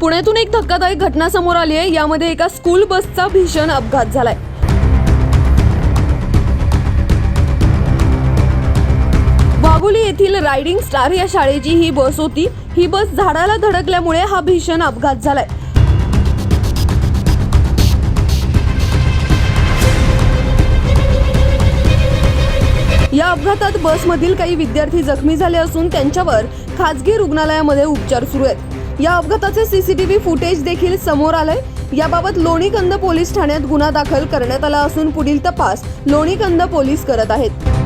पुण्यातून एक धक्कादायक घटना समोर आली आहे. यामध्ये एका स्कूल बसचा भीषण अपघात झालाय. वाघोली येथील रायडिंग स्टार या शाळेची ही बस होती. ही बस झाडाला धडकल्यामुळे हा भीषण अपघात झालाय. या अपघातात बसमधील काही विद्यार्थी जखमी झाले असून त्यांच्यावर खाजगी रुग्णालयामध्ये उपचार सुरू आहेत. या अपघाताचे सीसीटीव्ही फुटेज देखील समोर आलंय. याबाबत लोणीकंद पोलीस ठाण्यात गुन्हा दाखल करण्यात आला असून पुढील तपास लोणीकंद पोलीस करत आहेत.